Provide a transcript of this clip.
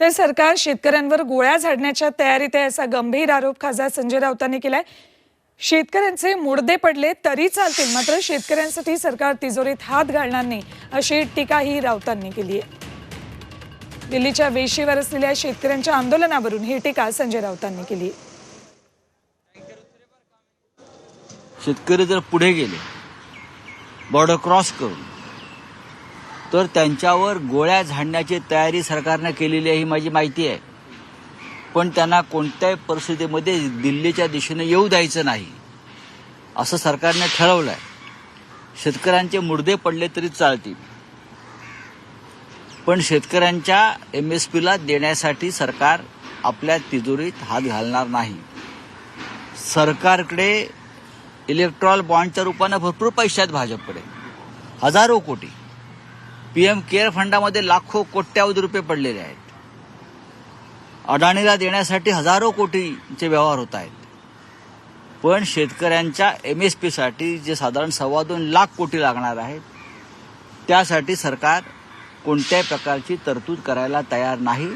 तर सरकार शेतकऱ्यांवर गोळ्या झाडण्याच्या तयारीत आहे असा गंभीर आरोप खासदार संजय राऊतांनी केलाय. शेतकऱ्यांचे मुडदे पडले तरी चालतील मात्र शेतकऱ्यांसाठी सरकार तिजोरीत हात घालणार नाही अशी टीकाही राऊतांनी केली आहे. दिल्लीच्या वेशीवर असलेल्या शेतकऱ्यांच्या आंदोलनावरून ही टीका संजय राऊतांनी केली आहे. शेतकरी जर पुढे गेले बॉर्डर क्रॉस करून तर त्यांच्यावर गोळ्या झाडण्याची तयारी सरकारनं केलेली आहे ही माझी माहिती आहे. पण त्यांना कोणत्याही परिस्थितीमध्ये दिल्लीच्या दिशेने येऊ द्यायचं नाही असं सरकारने ठरवलं आहे शेतकऱ्यांचे मुर्दे पडले तरी चालतील. पण शेतकऱ्यांच्या एम एस पीला देण्यासाठी सरकार आपल्या तिजोरीत हात घालणार नाही. सरकारकडे इलेक्ट्रॉल बॉन्डच्या रूपानं भरपूर पैसे आहेत भाजपकडे. हजारो कोटी. पीएम केअर फंडामध्ये लाखो कोट्यावधी रुपये पडलेले आहेत. अडाणीला देण्यासाठी हजारो कोटीचे व्यवहार होत आहेत. पण शेतकऱ्यांच्या एम एस पीसाठी जे साधारण सव्वा दोन लाख कोटी लागणार आहेत त्यासाठी सरकार कोणत्याही प्रकारची तरतूद करायला तयार नाही.